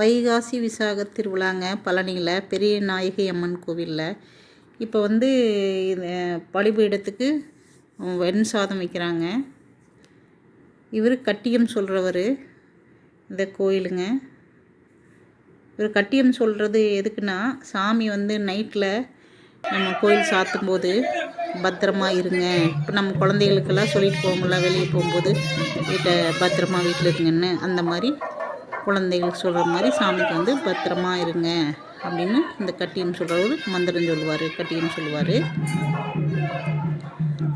வைகாசி விசாக திருவிழாங்க பழனியில் பெரிய நாயகி அம்மன் கோவிலில். இப்போ வந்து இது பலிபீடத்துக்கு வெண் சாதம் வைக்கிறாங்க. இவர் கட்டியம் சொல்கிறவர் இந்த கோயிலுங்க. இவர் கட்டியம் சொல்கிறது எதுக்குன்னா சாமி வந்து நைட்டில் நம்ம கோயில் சாத்தும் போது பத்திரமா இருங்க. இப்போ நம்ம குழந்தைகளுக்கெல்லாம் சொல்லிட்டு போவோம்ல வெளியே போகும்போது வீட்டை பத்திரமா வீட்டில் இருங்கன்னு அந்த மாதிரி குழந்தைகளுக்கு சொல்கிற மாதிரி சாமிக்கு வந்து பத்திரமா இருங்க அப்படின்னு இந்த கட்டியம் சொல்கிறவர் மந்திரம் சொல்லுவார் கட்டியம் சொல்லுவார்.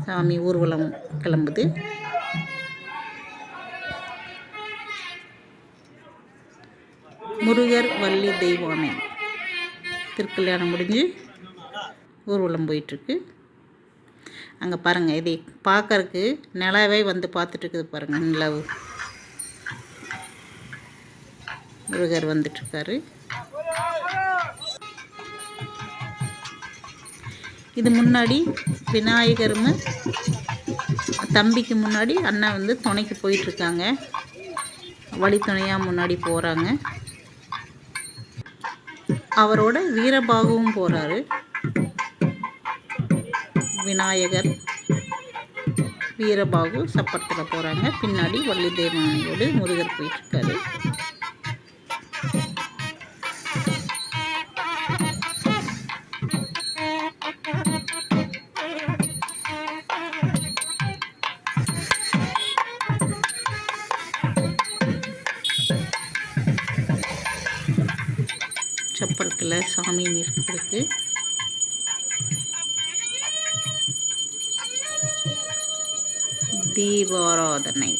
சாமி ஊர்வலம் கிளம்புது. முருகர் வள்ளி தெய்வானை. திருக்கல்யாணம் முடிஞ்சு ஊர்வலம் போயிட்டுருக்கு. அங்கே பாருங்கள் இதை பார்க்கறக்கு நிலவே வந்து பார்த்துட்ருக்குது பாருங்கள் நிலவு. முருகர் வந்துட்டுருக்காரு இது முன்னாடி விநாயகரும் தம்பிக்கு முன்னாடி அண்ணா வந்து துணைக்கு போயிட்டுருக்காங்க வழித்துணையாக முன்னாடி போகிறாங்க அவரோட வீரபாகுவும் போகிறாரு விநாயகர் வீரபாகு சப்பரத்தில் போகிறாங்க பின்னாடி வள்ளி தேவனையோடு முருகர் போயிட்டுருக்காரு சப்பரத்தில் சாமி நிற்கிறதுக்கு தீபாராதனை.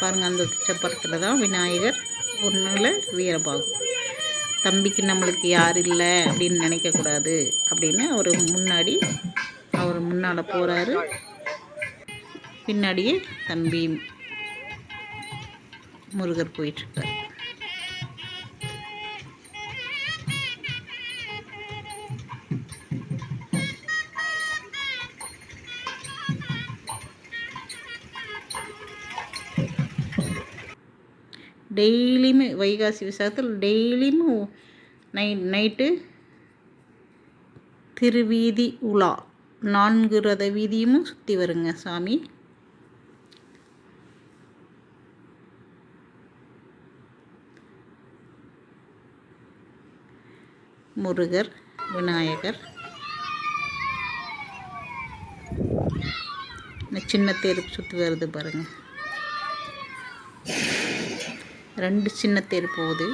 பாருங்கள் அந்த சப்பரத்தில் தான் விநாயகர் ஒன்றில் வீரபாகு. தம்பிக்கு நம்மளுக்கு யார் இல்லை அப்படின்னு நினைக்கக்கூடாது அப்படின்னு அவர் முன்னாடி அவர் முன்னால் போகிறாரு பின்னாடியே தம்பி முருகர் போயிட்டுருக்கார் டெய்லியுமே வைகாசி விசாகத்தில் டெய்லியும் நை நைட்டு திருவீதி உலா. நான்கு ரத வீதியும் சுற்றி வருங்க சாமி. முருகர் விநாயகர். இந்த சின்ன தேர் சுற்றி வருது பாருங்கள் ரெண்டு சின்ன தேர் போகுது.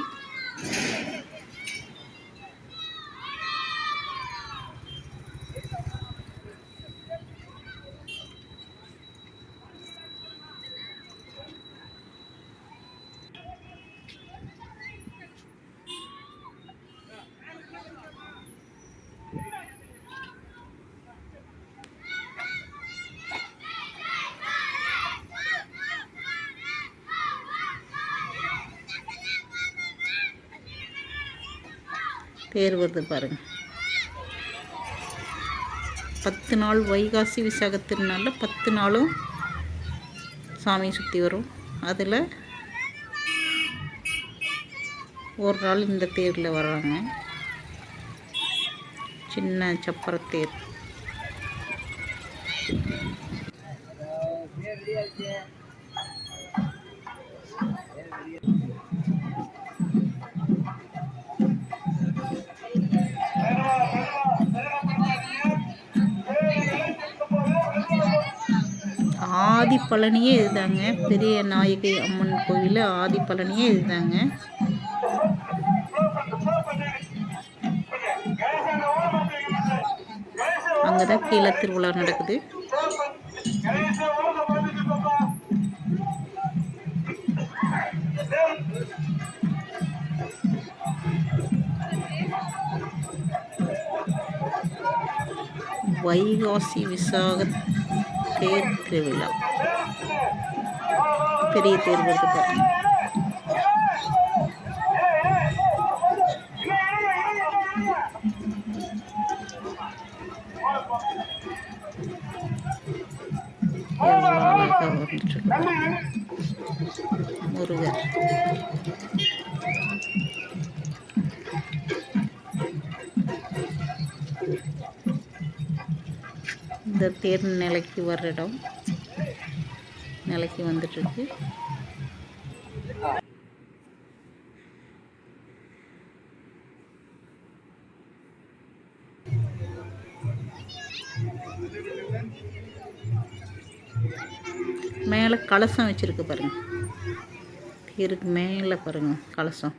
தேர் வருது பாருங்க. பத்து நாள் வைகாசி விசாக திருநாளில் பத்து நாளும் சாமி சுற்றி வரும். அதில் ஒரு நாள் இந்த தேரில் வர்றாங்க சின்ன சப்பர தேர் ஆதிப்பழனியே பழனியே இதுதாங்க பெரிய நாயகி அம்மன் கோயில் ஆதிப்பழனியே பழனியே இதுதாங்க அங்கே தான் கீழே திருவிழா நடக்குது. வைகாசி விசாக தேர் திருவிழா பெரிய தேர் இருக்கு பாருங்க. முருகர் இந்த தேர் நிலைக்கு வர்ற இடம். நிலைக்கு வந்துட்டுருக்கு. மேலே கலசம் வச்சுருக்கு பாருங்க. தேருக்கு மேலே பாருங்க கலசம்.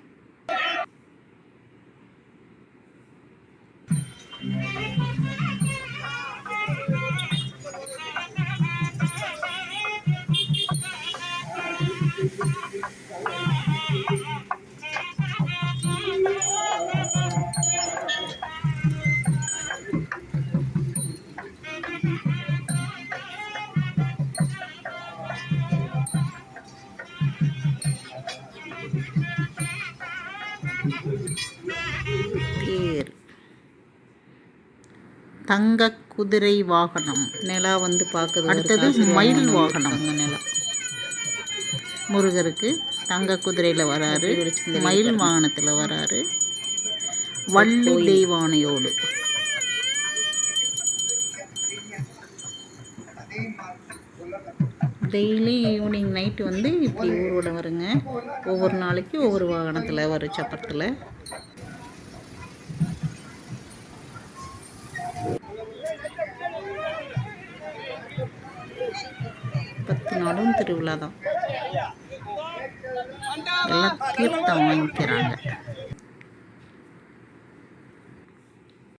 தேர் தங்க குதிரை வாகனம். நிலா வந்து பார்க்குது அடுத்தது மயில் வாகனம். நிலா. முருகருக்கு தங்க குதிரையில் வராரு. மயில் வாகனத்தில் வராரு. வள்ளி தெய்வானையோடு. டெய்லி ஈவினிங் நைட்டு வந்து இப்படி ஊர்வலம் வருங்க. ஒவ்வொரு நாளைக்கு ஒவ்வொரு வாகனத்தில் வரும் சப்பரத்தில். பத்து நாளும் திருவிழா தான் எல்லாம் தீர்த்தம் வாங்கிக்கிறாங்க.